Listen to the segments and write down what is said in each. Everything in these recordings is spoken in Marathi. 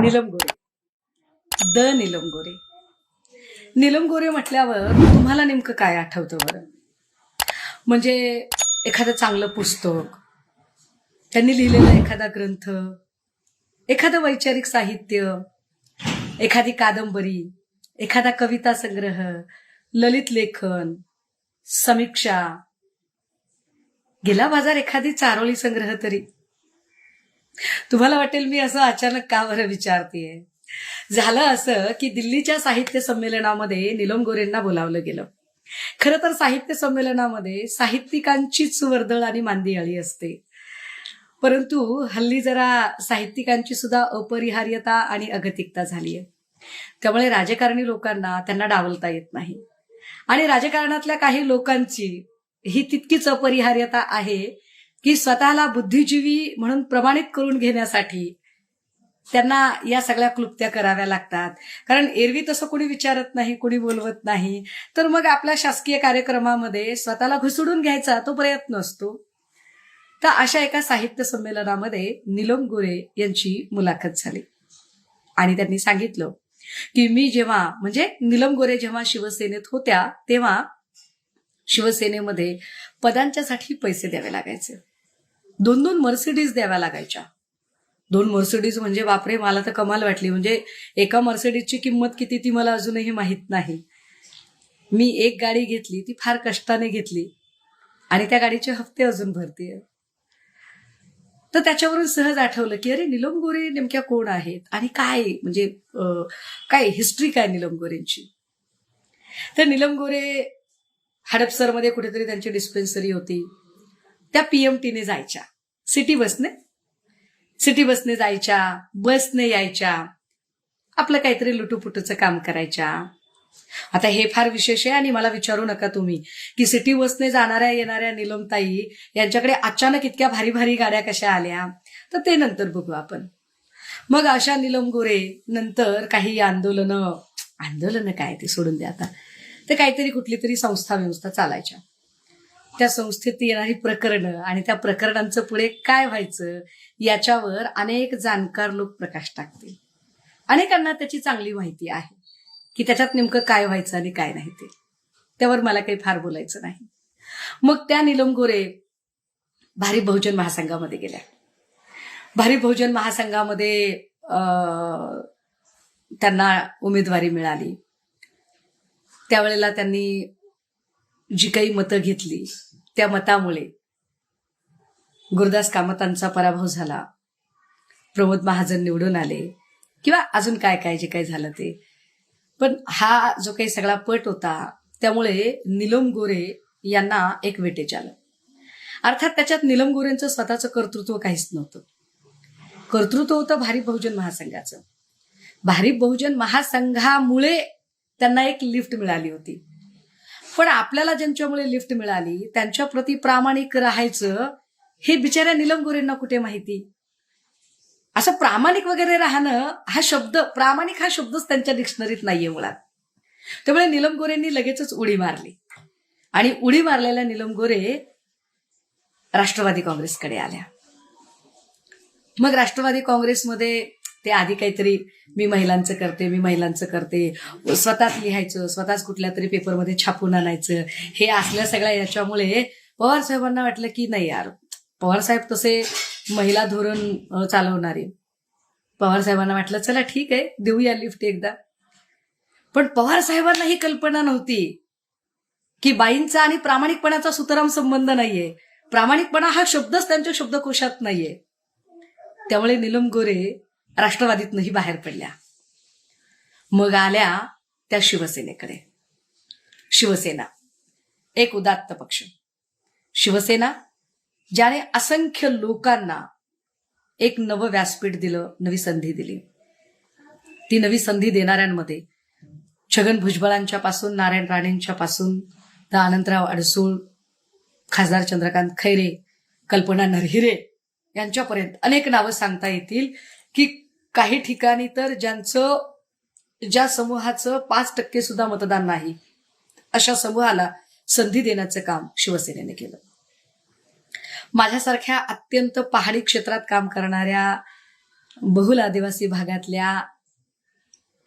नीलम गोरे. द नीलम गोरे. नीलम गोरे म्हटल्यावर तुम्हाला नेमकं काय आठवतं बरं? म्हणजे एखादं चांगलं पुस्तक त्यांनी लिहिलेला एखादा ग्रंथ एखादं वैचारिक साहित्य एखादी कादंबरी एखादा कविता संग्रह ललित लेखन समीक्षा. गेला बाजार एखादी चारोळी संग्रह तरी. तुम्हाला वाटेल मी असं अचानक का बरं विचारतीये? झालं असं की दिल्लीच्या साहित्य संमेलनामध्ये निलम गोरेंना बोलावलं गेलं. खरं तर साहित्य संमेलनामध्ये साहित्यिकांचीच वर्दळ आणि मांदियाळी असते. परंतु हल्ली जरा साहित्यिकांची सुद्धा अपरिहार्यता आणि अगतिकता झाली आहे त्यामुळे राजकारणी लोकांना त्यांना डावलता येत नाही. आणि राजकारणातल्या काही लोकांची ही तितकीच अपरिहार्यता आहे की स्वतःला बुद्धिजीवी म्हणून प्रमाणित करून घेण्यासाठी त्यांना या सगळ्या क्लुप्त्या कराव्या लागतात. कारण एरवी तसं कोणी विचारत नाही कोणी बोलवत नाही. तर मग आपल्या शासकीय कार्यक्रमामध्ये स्वतःला घुसडून घ्यायचा तो प्रयत्न असतो. तर अशा एका साहित्य संमेलनामध्ये निलम गोरे यांची मुलाखत झाली. आणि त्यांनी सांगितलं की मी जेव्हा म्हणजे निलम गोरे जेव्हा शिवसेनेत होत्या तेव्हा शिवसेनेमध्ये पदांच्यासाठी पैसे द्यावे लागायचे. दोन दोन मर्सिडीज द्याव्या लागायच्या. दोन मर्सिडीज म्हणजे बापरे मला तर कमाल वाटली. म्हणजे एका मर्सिडीजची किंमत किती ती मला अजूनही माहीत नाही. मी एक गाडी घेतली ती फार कष्टाने घेतली. आणि त्या गाडीचे हप्ते अजून भरतीये. तर त्याच्यावरून सहज आठवलं की अरे निलम गोरे नेमक्या कोण आहेत? आणि काय? म्हणजे काय हिस्ट्री काय निलम गोरेंची? तर निलम गोरे हडपसरमध्ये कुठेतरी त्यांची डिस्पेन्सरी होती. त्या पीएमटीने जायच्या. सिटी बसने सिटी बसने जायच्या बसने यायच्या. आपलं काहीतरी लुटूपुटूचं काम करायच्या. आता हे फार विशेष आहे आणि मला विचारू नका तुम्ही की सिटी बसने जाणाऱ्या येणाऱ्या निलमताई यांच्याकडे अचानक इतक्या भारी भारी गाड्या कशा आल्या? तर ते नंतर बघू आपण. मग अशा निलम गोरे नंतर काही आंदोलनं आंदोलनं काय ते सोडून द्या आता. तर काहीतरी कुठली तरी संस्था व्यवस्था चालायच्या. त्या संस्थेत येणारी प्रकरणं आणि त्या प्रकरणांचं पुढे काय व्हायचं याच्यावर अनेक जाणकार लोक प्रकाश टाकतील. अनेकांना त्याची चांगली माहिती आहे की त्याच्यात नेमकं काय व्हायचं आणि काय नाही ते. त्यावर मला काही फार बोलायचं नाही. मग त्या निलम गोरे भारी बहुजन महासंघामध्ये गेल्या. भारी बहुजन महासंघामध्ये त्यांना उमेदवारी मिळाली. त्यावेळेला त्यांनी जी काही मतं घेतली त्या मतामुळे गुरुदास कामतांचा पराभव झाला. प्रमोद महाजन निवडून आले. किंवा अजून काय काय जे काही झालं ते. पण हा जो काही सगळा पट होता त्यामुळे निलम गोरे यांना एक वेटेच आलं. अर्थात त्याच्यात निलम गोरेंचं स्वतःचं कर्तृत्व काहीच नव्हतं. कर्तृत्व होतं भारी बहुजन महासंघाचं. भारी बहुजन महासंघामुळे त्यांना एक लिफ्ट मिळाली होती. पण आपल्याला ज्यांच्यामुळे लिफ्ट मिळाली त्यांच्या प्रती प्रामाणिक राहायचं हे बिचाऱ्या निलम गोरेंना कुठे माहिती? असं प्रामाणिक वगैरे राहणं हा शब्द प्रामाणिक हा शब्दच त्यांच्या डिक्शनरीत नाहीये मुळात. त्यामुळे निलम गोरेंनी लगेचच उडी मारली. आणि उडी मारलेल्या निलम गोरे राष्ट्रवादी काँग्रेसकडे आल्या. मग राष्ट्रवादी काँग्रेसमध्ये ते आधी काहीतरी मी महिलांचं करते मी महिलांचं करते. स्वतःच लिहायचं स्वतःच कुठल्या तरी पेपरमध्ये छापून आणायचं. हे असल्या सगळ्या याच्यामुळे पवार साहेबांना वाटलं की नाही यार पवार साहेब तसे महिला धोरण चालवणारे. पवार साहेबांना वाटलं चला ठीक आहे देऊया लिफ्ट एकदा. पण पवार साहेबांना ही कल्पना नव्हती की बाईंचा आणि प्रामाणिकपणाचा सुतराम संबंध नाहीये. प्रामाणिकपणा हा शब्दच त्यांच्या शब्दकोशात नाहीये. त्यामुळे निलम गोरे राष्ट्रवादीतनंही बाहेर पडल्या. मग आल्या त्या शिवसेनेकडे. शिवसेना एक उदात्त पक्ष. शिवसेना ज्याने असंख्य लोकांना एक नवं व्यासपीठ दिलं नवी संधी दिली. ती नवी संधी देणाऱ्यांमध्ये छगन भुजबळांच्या पासून नारायण राणेंच्या पासून तर अनंतराव अडसूळ खासदार चंद्रकांत खैरे कल्पना नरहिरे यांच्यापर्यंत अनेक नावं सांगता येतील की काही ठिकाणी तर ज्यांचं ज्या समूहाचं पाच टक्के सुद्धा मतदान नाही अशा समूहाला संधी देण्याचं काम शिवसेनेने केलं. माझ्यासारख्या अत्यंत पहाडी क्षेत्रात काम करणाऱ्या बहुल आदिवासी भागातल्या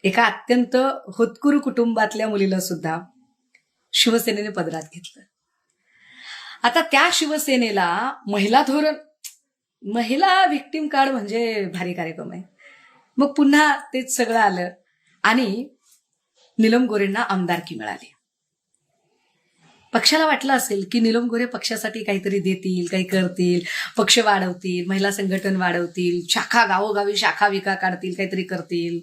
एका अत्यंत होतकुरू कुटुंबातल्या मुलीला सुद्धा शिवसेनेने पदरात घेतलं. आता त्या शिवसेनेला महिला धोरण महिला विक्टीम कार्ड म्हणजे भारी कार्यक्रम आहे. मग पुन्हा तेच सगळं आलं आणि निलम गोरेंना आमदारकी मिळाली. पक्षाला वाटलं असेल की निलम गोरे पक्षासाठी काहीतरी देतील काही करतील पक्ष वाढवतील महिला संघटन वाढवतील शाखा गावोगावी शाखा विका काढतील काहीतरी करतील.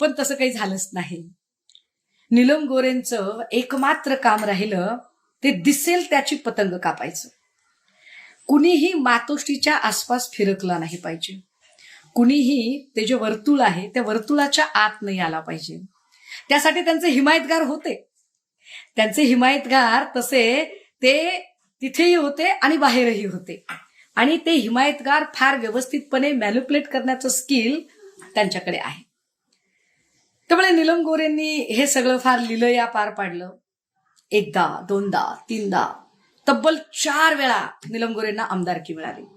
पण तसं काही झालंच नाही. निलम गोरेंचं एकमात्र काम राहिलं ते दिसेल त्याची पतंग कापायचं. कुणीही मातोश्रीच्या आसपास फिरकला नाही पाहिजे. कुणीही ते जे वर्तुळ आहे त्या वर्तुळाच्या आत नाही आला पाहिजे. त्यासाठी त्यांचे हिमायतगार होते. त्यांचे हिमायतगार तसे ते तिथेही होते आणि बाहेरही होते. आणि ते हिमायतगार फार व्यवस्थितपणे मॅन्युप्लेट करण्याचं स्किल त्यांच्याकडे आहे. त्यामुळे निलम गोरेंनी हे सगळं फार लिलया पार पाडलं. एकदा दोनदा तीनदा तब्बल चार वेळा निलम गोरेंना आमदारकी मिळाली.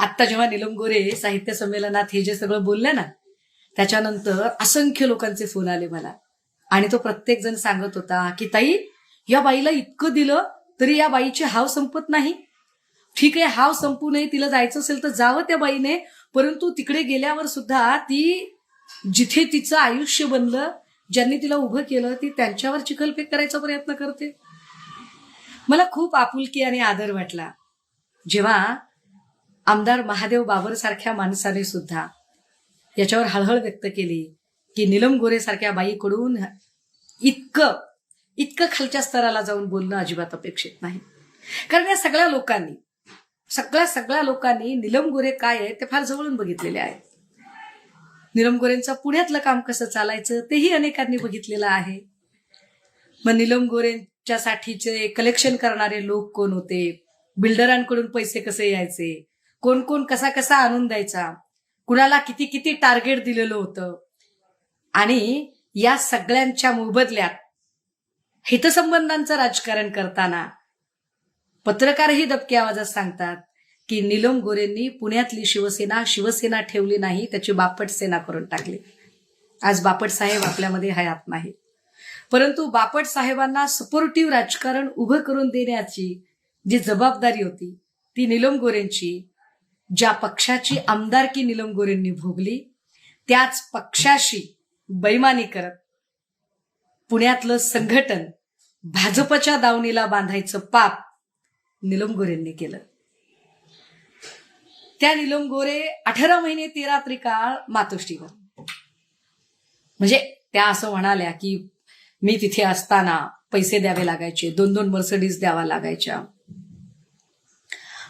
आत्ता जेव्हा निलम गोरे साहित्य संमेलनात हे जे सगळं बोलले ना त्याच्यानंतर असंख्य लोकांचे फोन आले मला. आणि तो प्रत्येक जण सांगत होता की ताई या बाईला इतकं दिलं तरी या बाईची हाव संपत नाही. ठीक आहे हाव संपू नये तिला जायचं असेल तर जावं त्या बाईने परंतु तिकडे गेल्यावर सुद्धा ती जिथे तिचं आयुष्य बनलं ज्यांनी तिला उभं केलं ती त्यांच्यावर चिखलफेक करायचा प्रयत्न करते. मला खूप आपुलकी आणि आदर वाटला. जेव्हा आमदार महादेव बाबर सारख्या माणसाने सुद्धा याच्यावर हळहळ व्यक्त केली की निलम गोरे सारख्या बाईकडून इतकं इतकं खालच्या स्तराला जाऊन बोलणं अजिबात अपेक्षित नाही. कारण या सगळ्या लोकांनी सगळ्या सगळ्या लोकांनी निलम गोरे काय आहे ते फार जवळून बघितलेले आहेत. निलम गोरेंचं पुण्यातलं काम कसं चालायचं तेही अनेकांनी बघितलेलं आहे. मग निलम गोरेंच्या साठीचे कलेक्शन करणारे लोक कोण होते? बिल्डरांकडून पैसे कसे यायचे? कोण कोण कसा कसा आणून द्यायचा? कुणाला किती किती टार्गेट दिलेलं होतं? आणि या सगळ्यांच्या मोबदल्यात हितसंबंधांचं राजकारण करताना पत्रकारही दबके आवाजात सांगतात की निलम गोरेंनी पुण्यातली शिवसेना शिवसेना ठेवली नाही त्याची बापट सेना करून टाकली. आज बापट साहेब आपल्यामध्ये हयात नाही परंतु बापट साहेबांना सपोर्टिव्ह राजकारण उभं करून देण्याची जी जबाबदारी होती ती निलम गोरेंची ज्या पक्षाची आमदारकी निलम गोरेंनी भोगली त्याच पक्षाशी बैमानी करत पुण्यातलं संघटन भाजपच्या दावणीला बांधायचं पाप निलम गोरेंनी केलं. त्या निलम गोरे अठरा महिने तेरा त्रिकाळ मातोश्रीवर. म्हणजे त्या असं म्हणाल्या की मी तिथे असताना पैसे द्यावे लागायचे दोन दोन मर्सडीज द्यावा लागायच्या.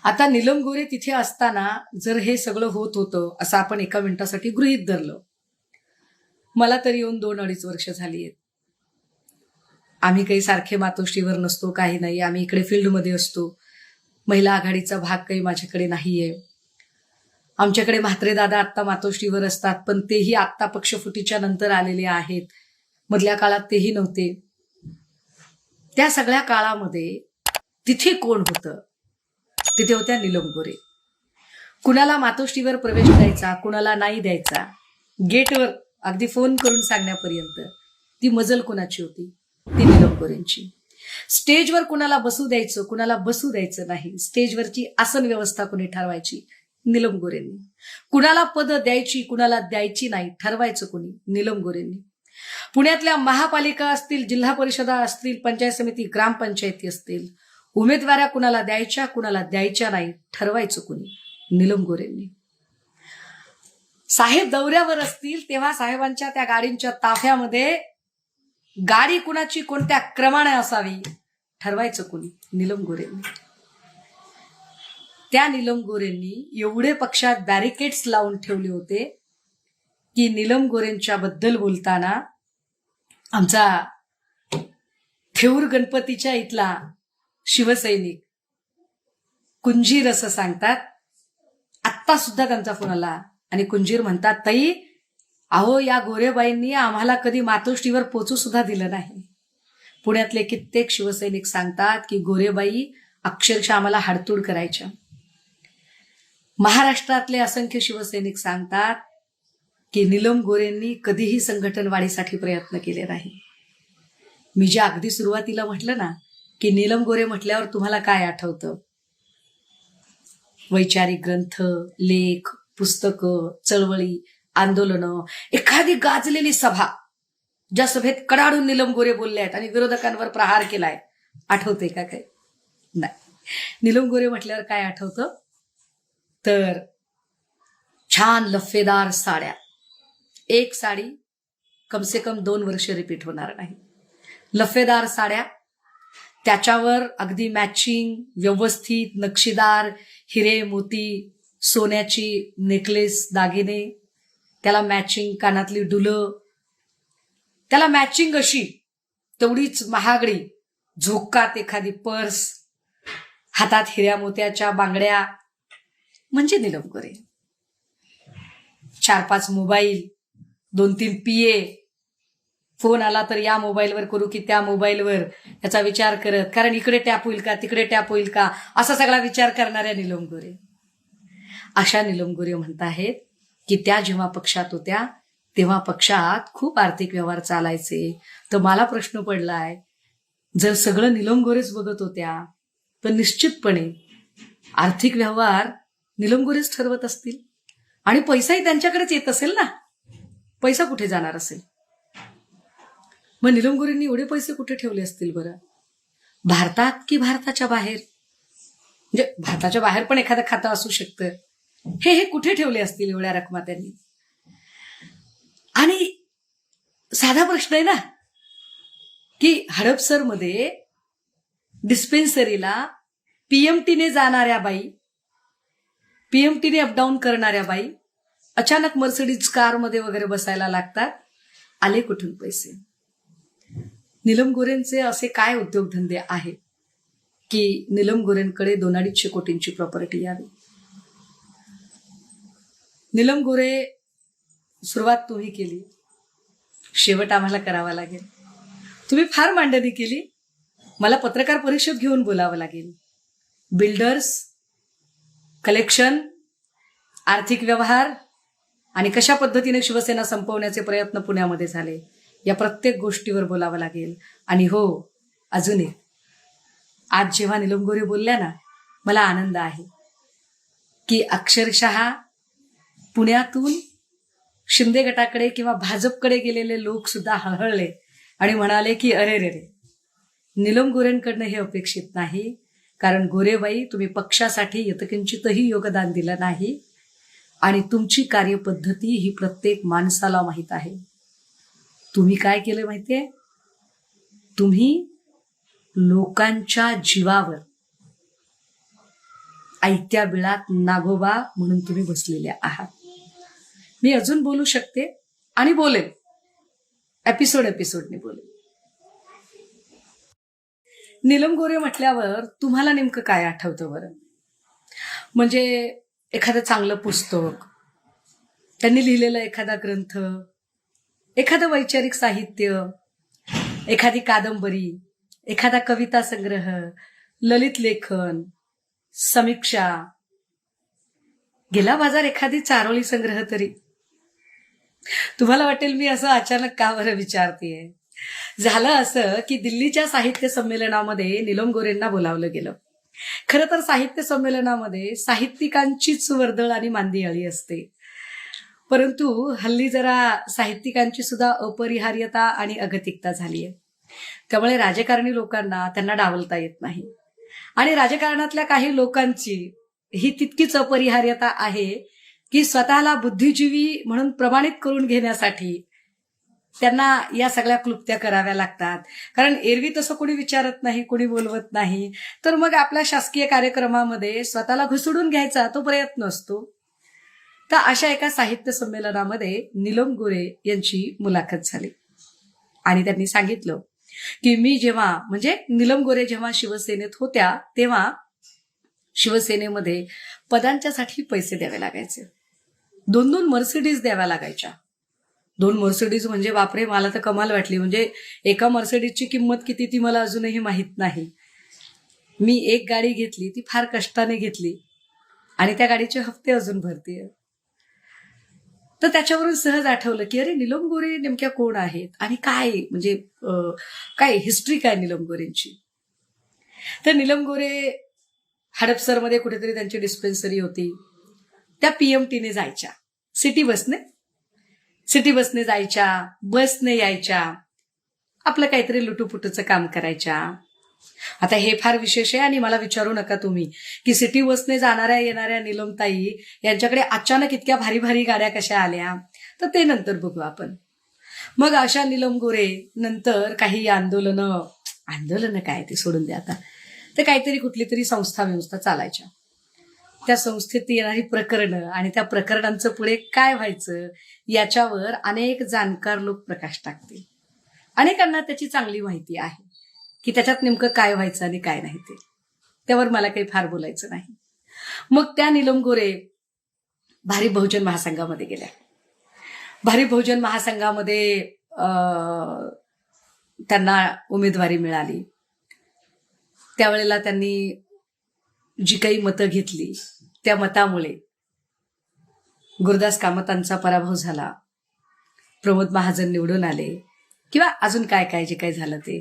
आता निलम गोरे तिथे असताना जर हे सगळं होत होतं असं आपण एका मिनिटासाठी गृहीत धरलं. मला तरी येऊन दोन अडीच वर्ष झाली आहेत. आम्ही काही सारखे मातोश्रीवर नसतो काही नाही. आम्ही इकडे फील्डमध्ये असतो. महिला आघाडीचा भाग काही माझ्याकडे नाहीये. आमच्याकडे म्हात्रे दादा आत्ता मातोश्रीवर असतात पण तेही आत्ता पक्षफुटीच्या नंतर आलेले आहेत. मधल्या काळात तेही नव्हते. त्या सगळ्या काळामध्ये तिथे कोण होतं? तिथे होत्या निलम गोरे कुणाला मातोश्रीवर प्रवेश द्यायचा कुणाला नाही द्यायचा गेटवर अगदी फोन करून सांगण्यापर्यंत ती मजल कुणाची होती? ती निलम गोरेंची स्टेजवर कुणाला बसू द्यायचं कुणाला बसू द्यायचं नाही स्टेजवरची आसन व्यवस्था कुणी ठरवायची? निलम गोरेंनी कुणाला पद द्यायची कुणाला द्यायची नाही ठरवायचं कुणी? निलम गोरेंनी पुण्यातल्या महापालिका असतील जिल्हा परिषदा असतील पंचायत समिती ग्रामपंचायती असतील उमेदवाऱ्या कुणाला द्यायच्या कुणाला द्यायच्या नाही ठरवायचं कुणी? निलम गोरेंनी. साहेब दौऱ्यावर असतील तेव्हा साहेबांच्या त्या गाडींच्या ताफ्यामध्ये गाडी कुणाची कोणत्या क्रमाने असावी ठरवायचं कुणी? निलम गोरेंनी. त्या निलम गोरेंनी एवढे पक्षात बॅरिकेड्स लावून ठेवले होते की निलम गोरेंच्या बद्दल बोलताना आमचा थेऊर गणपतीच्या इथला शिवसैनिक. कुंजीर असं सांगतात. आत्ता सुद्धा त्यांचा फोन आला आणि कुंजीर म्हणतात ताई अहो या गोरेबाईंनी आम्हाला कधी मातोश्रीवर पोचू सुद्धा दिलं नाही. पुण्यातले कित्येक शिवसैनिक सांगतात की गोरेबाई अक्षरशः आम्हाला हाडतूड करायच्या. महाराष्ट्रातले असंख्य शिवसैनिक सांगतात की निलम गोरेंनी कधीही संघटन वाढीसाठी प्रयत्न केले नाही. मी जे अगदी सुरुवातीला म्हटलं ना की नीलम गोरे म्हटल्यावर तुम्हाला काय आठवतं? वैचारिक ग्रंथ लेख पुस्तकं चळवळी आंदोलनं एखादी गाजलेली सभा ज्या सभेत कडाडून निलम गोरे बोलले आहेत आणि विरोधकांवर प्रहार केलाय. आठवते का काय नाही. निलम गोरे म्हटल्यावर काय आठवतं? तर छान लफेदार साड्या. एक साडी कमसे कम दोन वर्ष रिपीट होणार नाही. लफेदार साड्या त्याच्यावर अगदी मॅचिंग व्यवस्थित नक्षीदार हिरे मोती सोन्याची नेकलेस दागिने त्याला मॅचिंग कानातली डुलं. त्याला मॅचिंग अशी तेवढीच महागडी झोकात एखादी पर्स हातात हिऱ्या मोत्याच्या बांगड्या. म्हणजे निलम चार पाच मोबाईल दोन तीन पीए फोन आला तर या मोबाईलवर करू की त्या मोबाईलवर? याचा विचार करत. कारण इकडे टॅप होईल का तिकडे टॅप होईल का? असा सगळा विचार करणाऱ्या निलम गोरे. अशा निलम गोरे म्हणत आहेत की त्या जेव्हा पक्षात होत्या तेव्हा पक्षात खूप आर्थिक व्यवहार चालायचे. तर मला प्रश्न पडलाय जर सगळं निलम गोरेच बघत होत्या तर निश्चितपणे आर्थिक व्यवहार निलम गोरेच ठरवत असतील. आणि पैसाही त्यांच्याकडेच येत असेल ना? पैसा कुठे जाणार असेल? मग निलम गोरेंनी एवढे पैसे कुठे ठेवले असतील बरं? भारतात की भारताच्या बाहेर? म्हणजे भारताच्या बाहेर पण एखादं खातं असू शकतं. हे हे कुठे ठेवले असतील एवढ्या रकमा त्यांनी आणि साधा प्रश्न आहे ना की हडपसरमध्ये डिस्पेन्सरीला पीएमटीने जाणाऱ्या बाई पीएमटीने अपडाऊन करणाऱ्या बाई अचानक मर्सिडीज कारमध्ये वगैरे बसायला लागतात आले कुठून पैसे? निलम गोरेंचे असे काय उद्योगधंदे आहेत की निलम गोरेंकडे दोन अडीचशे कोटींची प्रॉपर्टी यावी? निलम गोरे सुरुवात तुम्ही केली. शेवट आम्हाला करावा लागेल. तुम्ही फार मांडणी केली. मला पत्रकार परिषद घेऊन बोलावं लागेल. बिल्डर्स कलेक्शन आर्थिक व्यवहार आणि कशा पद्धतीने शिवसेना संपवण्याचे प्रयत्न पुण्यामध्ये झाले? या प्रत्येक गोष्टीवर बोलावं लागेल. आणि हो अजून एक. आज जेव्हा निलम गोरे बोलल्या ना मला आनंद आहे. की अक्षरशः पुण्यातून शिंदे गटाकडे किंवा भाजपकडे गेलेले लोक सुद्धा हळहळले आणि म्हणाले की अरे रे रे निलम गोरेंकडनं हे अपेक्षित नाही. कारण गोरेबाई तुम्ही पक्षासाठी यतकिंचितही योगदान दिलं नाही. आणि तुमची कार्यपद्धती ही प्रत्येक माणसाला माहीत आहे. तुम्ही काय केलं माहितीये? तुम्ही लोकांच्या जीवावर ऐत्या बिळात नागोबा म्हणून तुम्ही बसलेले आहात. मी अजून बोलू शकते आणि बोलेल एपिसोड एपिसोडने बोलेल निलम गोरे म्हटल्यावर तुम्हाला नेमकं काय आठवतं बरं? म्हणजे एखादं चांगलं पुस्तक त्यांनी लिहिलेला एखादा ग्रंथ एखादं वैचारिक साहित्य एखादी कादंबरी एखादा कविता संग्रह ललित लेखन समीक्षा. गेला बाजार एखादी चारोळी संग्रह तरी. तुम्हाला वाटेल मी असं अचानक का बरं विचारतेय? झालं असं की दिल्लीच्या साहित्य संमेलनामध्ये निलम गोरेंना बोलावलं गेलं. खरं तर साहित्य संमेलनामध्ये साहित्यिकांचीच वर्दळ आणि मांदियाळी असते. परंतु हल्ली जरा साहित्यिकांची सुद्धा अपरिहार्यता आणि अगतिकता झाली आहे त्यामुळे राजकारणी लोकांना त्यांना डावलता येत नाही. आणि राजकारणातल्या काही लोकांची ही तितकीच अपरिहार्यता आहे की स्वतःला बुद्धिजीवी म्हणून प्रमाणित करून घेण्यासाठी त्यांना या सगळ्या क्लुप्त्या कराव्या लागतात. कारण एरवी तसं कोणी विचारत नाही कोणी बोलवत नाही. तर मग आपल्या शासकीय कार्यक्रमामध्ये स्वतःला घुसडून घ्यायचा तो प्रयत्न असतो. तर अशा एका साहित्य संमेलनामध्ये निलम गोरे यांची मुलाखत झाली. आणि त्यांनी सांगितलं की मी जेव्हा म्हणजे निलम गोरे जेव्हा शिवसेनेत होत्या तेव्हा शिवसेनेमध्ये पदांच्यासाठी पैसे द्यावे लागायचे. दोन दोन मर्सिडीज द्याव्या लागायच्या. दोन मर्सिडीज म्हणजे बापरे मला तर कमाल वाटली. म्हणजे एका मर्सिडीजची किंमत किती ती मला अजूनही माहीत नाही. मी एक गाडी घेतली ती फार कष्टाने घेतली. आणि त्या गाडीचे हप्ते अजून भरतीये. तर त्याच्यावरून सहज आठवलं की अरे निलम गोरे नेमक्या कोण आहेत? आणि काय? म्हणजे काय हिस्ट्री काय निलम गोरेंची? तर निलम गोरे हडपसरमध्ये कुठेतरी त्यांची डिस्पेन्सरी होती. त्या पीएमटीने जायच्या. सिटी बसने सिटी बसने जायच्या बसने यायच्या. आपलं काहीतरी लुटूपुटूचं काम करायच्या. आता हे फार विशेष आहे आणि मला विचारू नका तुम्ही की सिटी बसने जाणाऱ्या येणाऱ्या निलमताई यांच्याकडे अचानक इतक्या भारी भारी गाड्या कशा आल्या? तर ते नंतर बघू आपण. मग अशा निलम गोरे नंतर काही आंदोलनं आंदोलनं काय ते सोडून द्या आता. तर काहीतरी कुठली तरी संस्था व्यवस्था चालायच्या. त्या संस्थेत येणारी प्रकरणं आणि त्या प्रकरणांचं पुढे काय व्हायचं याच्यावर अनेक जाणकार लोक प्रकाश टाकतील. अनेकांना त्याची चांगली माहिती आहे. की त्याच्यात नेमकं काय व्हायचं आणि काय नाही ते. त्यावर मला काही फार बोलायचं नाही. मग त्या निलम गोरे भारी बहुजन महासंघामध्ये गेल्या. भारी बहुजन महासंघामध्ये त्यांना उमेदवारी मिळाली. त्यावेळेला त्यांनी जी काही मतं घेतली त्या मतामुळे गुरुदास कामतांचा पराभव झाला. प्रमोद महाजन निवडून आले. किंवा अजून काय काय जे काही झालं ते.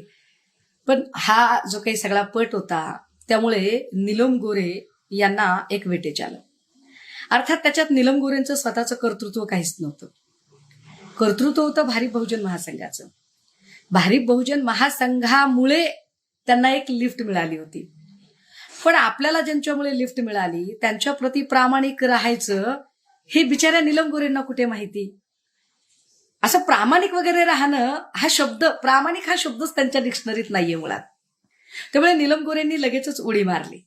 पण हा जो काही सगळा पट होता त्यामुळे निलम गोरे यांना एक वेटेज आलं. अर्थात त्याच्यात निलम गोरेंचं स्वतःचं कर्तृत्व काहीच नव्हतं. कर्तृत्व होतं भारी बहुजन महासंघाचं. भारी बहुजन महासंघामुळे त्यांना एक लिफ्ट मिळाली होती. पण आपल्याला ज्यांच्यामुळे लिफ्ट मिळाली त्यांच्या प्रति प्रामाणिक राहायचं हे बिचाऱ्या निलम गोरेंना कुठे माहिती? असं प्रामाणिक वगैरे राहणं हा शब्द प्रामाणिक हा शब्दच त्यांच्या डिक्शनरीत नाहीये मुळात. त्यामुळे निलम गोरेंनी लगेचच उडी मारली.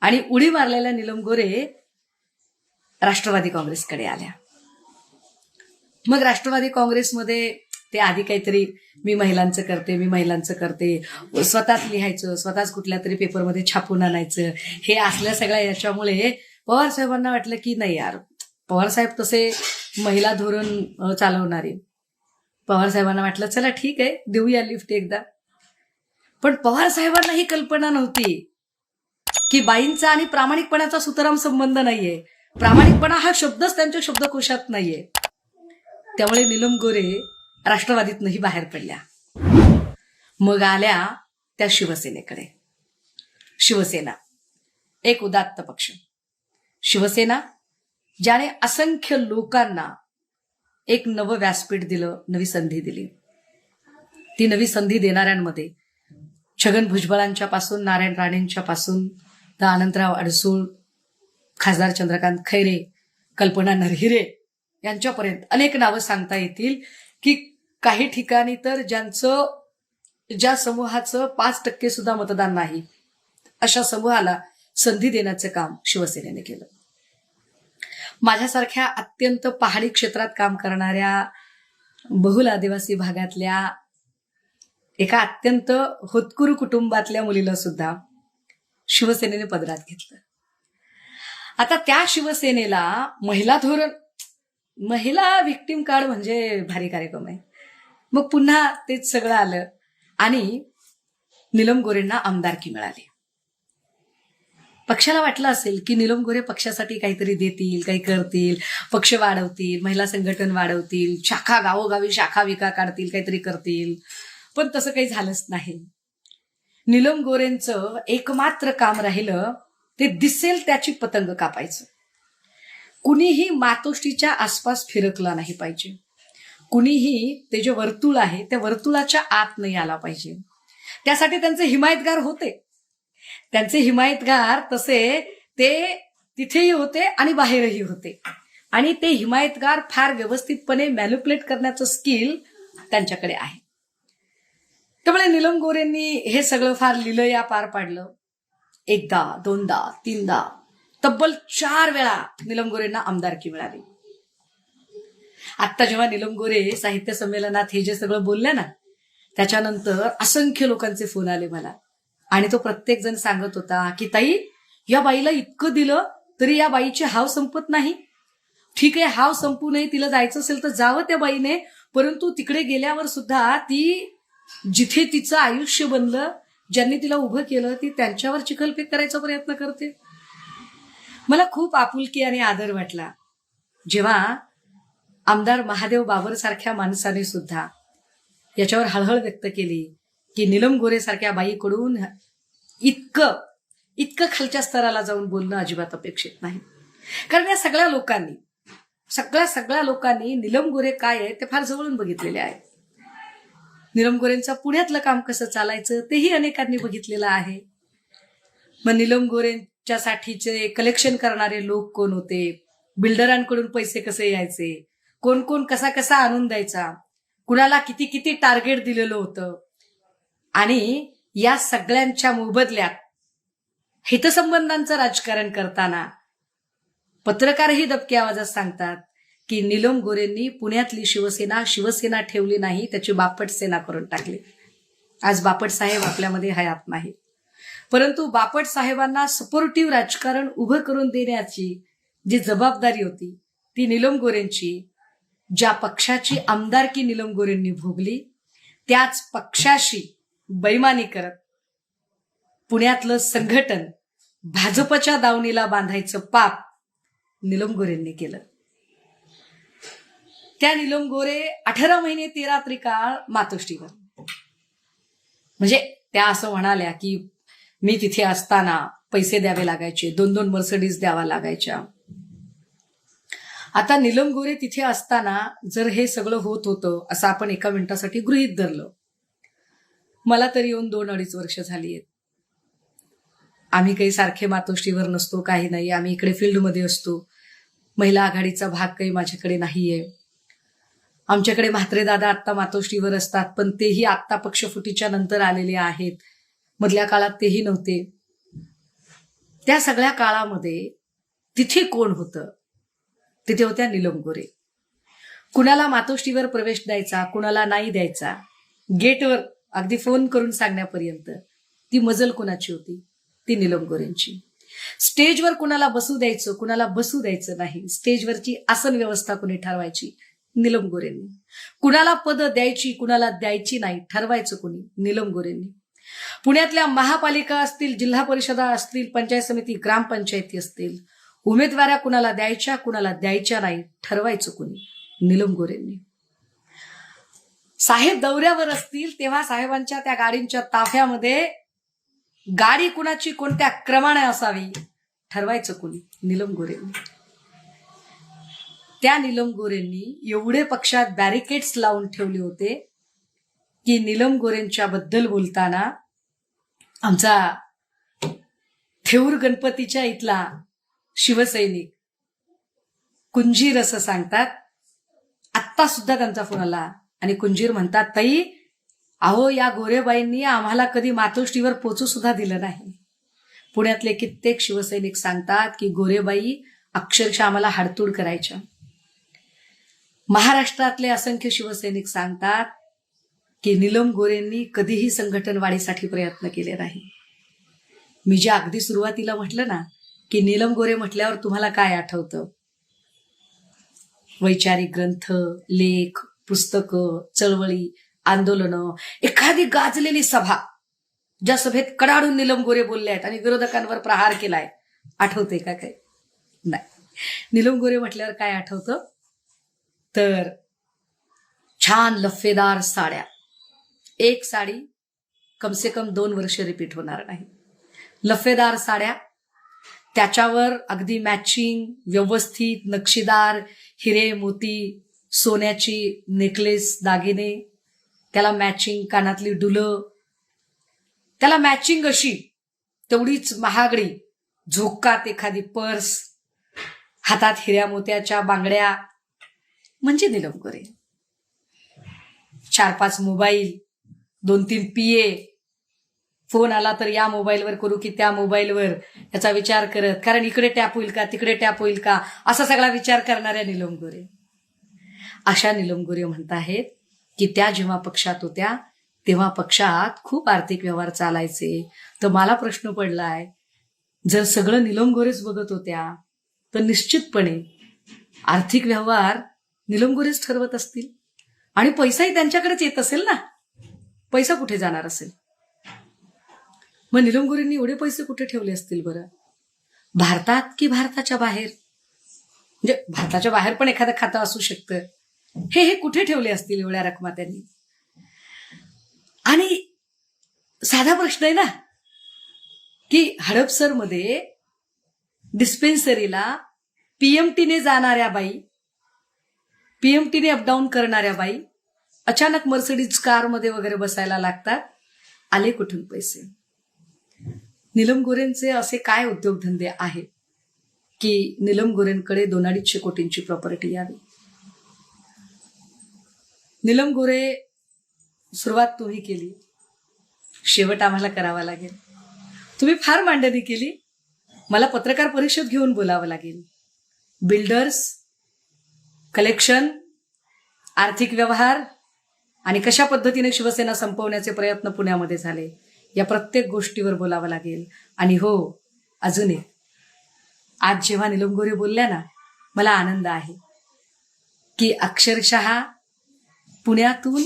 आणि उडी मारलेल्या निलम गोरे राष्ट्रवादी काँग्रेसकडे आल्या. मग राष्ट्रवादी काँग्रेसमध्ये ते आधी काहीतरी मी महिलांचं करते मी महिलांचं करते स्वतःच लिहायचं स्वतःच कुठल्या तरी पेपरमध्ये छापून आणायचं हे असल्या सगळ्या याच्यामुळे पवार साहेबांना वाटलं की नाही यार पवार साहेब तसे महिला धोरण चालवणारे. पवार साहेबांना वाटलं चला ठीक आहे देऊया लिफ्ट एकदा. पण पवार साहेबांना ही कल्पना नव्हती की बाईंचा आणि प्रामाणिकपणाचा सुतराम संबंध नाहीये. प्रामाणिकपणा हा शब्दच त्यांच्या शब्दकोशात नाहीये. त्यामुळे निलम गोरे राष्ट्रवादीतनंही बाहेर पडल्या. मग आल्या त्या शिवसेनेकडे. शिवसेना. एक उदात्त पक्ष. शिवसेना ज्याने असंख्य लोकांना एक नवं व्यासपीठ दिलं नवी संधी दिली. ती नवी संधी देणाऱ्यांमध्ये छगन भुजबळांच्या पासून नारायण राणेंच्या पासून तर अनंतराव अडसूळ खासदार चंद्रकांत खैरे कल्पना नरहिरे यांच्यापर्यंत अनेक नावं सांगता येतील की काही ठिकाणी तर ज्यांचं ज्या समूहाचं पाच टक्के सुद्धा मतदान नाही अशा समूहाला संधी देण्याचं काम शिवसेनेने केलं. माझ्यासारख्या अत्यंत पहाडी क्षेत्रात काम करणाऱ्या बहुल आदिवासी भागातल्या एका अत्यंत होतकुरू कुटुंबातल्या मुलीला सुद्धा शिवसेनेने पदरात घेतलं. आता त्या शिवसेनेला महिला धोरण महिला विक्टीम कार्ड म्हणजे भारी कार्यक्रम आहे. मग पुन्हा तेच सगळं आलं आणि निलम गोरेंना आमदारकी मिळाली. पक्षाला वाटलं असेल की निलम गोरे पक्षासाठी काहीतरी देतील काही करतील पक्ष वाढवतील महिला संघटन वाढवतील शाखा गावोगावी शाखा विका काढतील काहीतरी करतील. पण तसं काही झालंच नाही. निलम गोरेंचं एकमात्र काम राहिलं ते दिसेल त्याची पतंग कापायचं. कुणीही मातोष्टीच्या आसपास फिरकला नाही पाहिजे. कुणीही ते जे वर्तुळ आहे त्या वर्तुळाच्या आत नाही आला पाहिजे. त्यासाठी त्यांचे हिमायतगार होते. त्यांचे हिमायतगार तसे ते तिथेही होते आणि बाहेरही होते. आणि ते हिमायतगार फार व्यवस्थितपणे मॅन्युप्लेट करण्याचं स्किल त्यांच्याकडे आहे. त्यामुळे निलम गोरेंनी हे सगळं फार लिलया पार पाडलं. एकदा दोनदा तीनदा तब्बल चार वेळा निलम गोरेंना आमदारकी मिळाली. आत्ता जेव्हा निलम गोरे साहित्य संमेलनात हे जे सगळं बोलले ना त्याच्यानंतर असंख्य लोकांचे फोन आले मला. आणि तो प्रत्येक जण सांगत होता की ताई या बाईला इतकं दिलं तरी या बाईची हाव संपत नाही. ठीक आहे हाव संपू नये तिला जायचं असेल तर जावं त्या बाईने परंतु तिकडे गेल्यावर सुद्धा ती जिथे तिचं आयुष्य बनलं ज्यांनी तिला उभं केलं ती त्यांच्यावर चिखलफेक करायचा प्रयत्न करते. मला खूप आपुलकी आणि आदर वाटला. जेव्हा आमदार महादेव बाबर सारख्या माणसाने सुद्धा याच्यावर हळहळ व्यक्त केली की निलम गोरे सारख्या बाईकडून इतकं इतकं खालच्या स्तराला जाऊन बोलणं अजिबात अपेक्षित नाही. कारण या सगळ्या लोकांनी सगळ्या सगळ्या लोकांनी निलम गोरे काय आहे ते फार जवळून बघितलेले आहे निलम गोरेंचं पुण्यातलं काम कसं चालायचं तेही अनेकांनी बघितलेलं आहे. मग निलम गोरेंच्या साठीचे कलेक्शन करणारे लोक कोण होते? बिल्डरांकडून पैसे कसे यायचे? कोण कोण कसा कसा आणून द्यायचा? कुणाला किती किती टार्गेट दिलेलं होतं? आणि या सगळ्यांच्या मोबदल्यात हितसंबंधांचं राजकारण करताना पत्रकारही दबक्या आवाजात सांगतात की निलम गोरेंनी पुण्यातली शिवसेना शिवसेना ठेवली नाही त्याची बापट सेना करून टाकली. आज बापट साहेब आपल्यामध्ये हयात नाही परंतु बापट साहेबांना सपोर्टिव्ह राजकारण उभं करून देण्याची जी जबाबदारी होती ती निलम गोरेंची ज्या पक्षाची आमदारकी निलम गोरेंनी भोगली त्याच पक्षाशी बैमानी करत पुण्यातलं संघटन भाजपच्या दावणीला बांधायचं पाप निलम गोरेंनी केलं. त्या निलम गोरे अठरा महिने तेरा त्रिकाळ मातोश्रीवर. म्हणजे त्या असं म्हणाल्या की मी तिथे असताना पैसे द्यावे लागायचे दोन दोन मर्सडीज द्यावा लागायच्या. आता निलम गोरे तिथे असताना जर हे सगळं होत होतं असं आपण एका मिनिटासाठी गृहीत धरलं मला तरी येऊन दोन अडीच वर्ष झाली आहेत आम्ही काही सारखे मातोश्रीवर नसतो काही नाही. आम्ही इकडे फील्डमध्ये असतो. महिला आघाडीचा भाग काही माझ्याकडे नाहीये. आमच्याकडे म्हात्रे दादा आत्ता मातोश्रीवर असतात पण तेही आत्ता पक्षफुटीच्या नंतर आलेले आहेत. मधल्या काळात तेही नव्हते. त्या सगळ्या काळामध्ये तिथे कोण होतं? तिथे होत्या निलम गोरे. कुणाला मातोश्रीवर प्रवेश द्यायचा कुणाला नाही द्यायचा गेटवर अगदी फोन करून सांगण्यापर्यंत ती मजल कोणाची होती? ती निलम गोरेंची. स्टेजवर कुणाला बसू द्यायचं कुणाला बसू द्यायचं नाही. स्टेजवरची आसन व्यवस्था कुणी ठरवायची? निलम गोरेंनी. कुणाला पद द्यायची कुणाला द्यायची नाही ठरवायचं कुणी? निलम गोरेंनी. पुण्यातल्या महापालिका असतील जिल्हा परिषदा असतील पंचायत समिती ग्रामपंचायती असतील उमेदवाऱ्या कुणाला द्यायच्या कुणाला द्यायच्या नाही ठरवायचं कुणी? निलम गोरेंनी. साहेब दौऱ्यावर असतील तेव्हा साहेबांच्या त्या गाडींच्या ताफ्यामध्ये गाडी कुणाची कोणत्या क्रमाने असावी? ठरवायचं कुणी? निलम गोरे. त्या निलम गोरेंनी एवढे पक्षात बॅरिकेड्स लावून ठेवले होते की निलम गोरेंच्या बद्दल बोलताना आमचा थेऊर गणपतीच्या इथला शिवसैनिक कुंजीर असं सांगतात. आत्ता सुद्धा त्यांचा फोन आला. आणि कुंजीर म्हणतात ताई अहो या गोरेबाईंनी आम्हाला कधी मातोश्रीवर पोचू सुद्धा दिलं नाही. पुण्यातले कित्येक शिवसैनिक सांगतात की गोरेबाई अक्षरशः आम्हाला हाडतूड करायच्या. महाराष्ट्रातले असंख्य शिवसैनिक सांगतात की निलम गोरेंनी कधीही संघटन वाढीसाठी प्रयत्न केले नाही. मी जे अगदी सुरुवातीला म्हटलं ना की नीलम गोरे म्हटल्यावर तुम्हाला काय आठवतं? वैचारिक ग्रंथ लेख पुस्तकं चळवळी आंदोलनं एखादी गाजलेली सभा ज्या सभेत कडाडून निलम गोरे बोलले आहेत आणि विरोधकांवर प्रहार केलाय आठवते का काय नाही. निलम गोरे म्हटल्यावर काय आठवतं? तर छान लफेदार साड्या. एक साडी कमसे कम दोन वर्ष रिपीट होणार नाही. लफेदार साड्या त्याच्यावर अगदी मॅचिंग व्यवस्थित नक्षीदार हिरे मोती सोन्याची नेकलेस दागिने त्याला मॅचिंग कानातली डुलं. त्याला मॅचिंग अशी तेवढीच महागडी झोकात एखादी पर्स हातात हिऱ्या मोत्याच्या बांगड्या. म्हणजे निलम करे. चार पाच मोबाईल दोन तीन पीए फोन आला तर या मोबाईलवर करू की त्या मोबाईलवर याचा विचार करत. कारण इकडे टॅप होईल का तिकडे टॅप होईल का? असा सगळा विचार करणाऱ्या निलम गोरे अशा निलम म्हणत आहेत की त्या जेव्हा पक्षात होत्या तेव्हा पक्षात खूप आर्थिक व्यवहार चालायचे. तर मला प्रश्न पडलाय जर सगळं निलमगोरेच बघत होत्या तर निश्चितपणे आर्थिक व्यवहार निलमगोरेच ठरवत असतील. आणि पैसाही त्यांच्याकडेच येत असेल ना? पैसा कुठे जाणार असेल? मग निलंगुरींनी एवढे पैसे कुठे ठेवले असतील बरं? भारतात की भारताच्या बाहेर? म्हणजे भारताच्या बाहेर पण एखादं खातं असू शकतं. हे हे कुठे ठेवले असतील एवढ्या रकमा त्यांनी आणि साधा प्रश्न आहे ना की हडपसरमध्ये डिस्पेन्सरीला पीएमटीने जाणाऱ्या बाई पीएमटीने अपडाऊन करणाऱ्या बाई अचानक मर्सिडीज कारमध्ये वगैरे बसायला लागतात आले कुठून पैसे? निलम गोरेंचे असे काय उद्योगधंदे आहेत की निलम गोरेंकडे दोन अडीचशे कोटींची प्रॉपर्टी यावी? निलम गोरे सुरुवात तुम्ही केली. शेवट आम्हाला करावा लागेल. तुम्ही फार मांडणी केली. मला पत्रकार परिषद घेऊन बोलावं लागेल. बिल्डर्स कलेक्शन आर्थिक व्यवहार आणि कशा पद्धतीने शिवसेना संपवण्याचे प्रयत्न पुण्यामध्ये झाले या प्रत्येक गोष्टीवर बोलावं लागेल. आणि हो अजून एक. आज जेव्हा निलंगोरी बोलल्या ना मला आनंद आहे की अक्षरशः पुण्यातून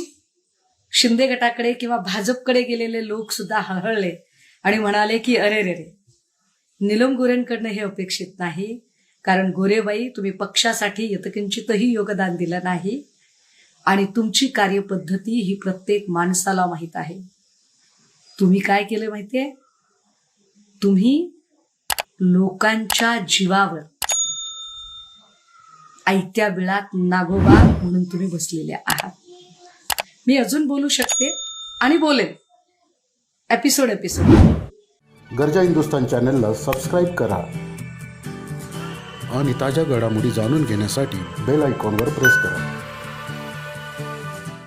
शिंदे गटाकडे किंवा भाजपकडे गेलेले लोक सुद्धा हळहळले आणि म्हणाले की अरे रे रे निलम गोरेंकडनं हे अपेक्षित नाही. कारण गोरेबाई तुम्ही पक्षासाठी यतकिंचितही योगदान दिलं नाही आणि तुमची कार्यपद्धती ही प्रत्येक माणसाला माहीत आहे. तुम्ही काय केलं माहितीये? तुम्ही लोकांच्या जीवावर आयत्या बिळात नागोबा म्हणून तुम्ही बसलेले आहात. मी अजून बोलू शकते आणि बोलेन. एपिसोड एपिसोड गरजा हिंदुस्तान चॅनलला सबस्क्राईब करा. आणि ताज्या घडामोडी जाणून घेण्यासाठी बेल आयकॉनवर प्रेस करा.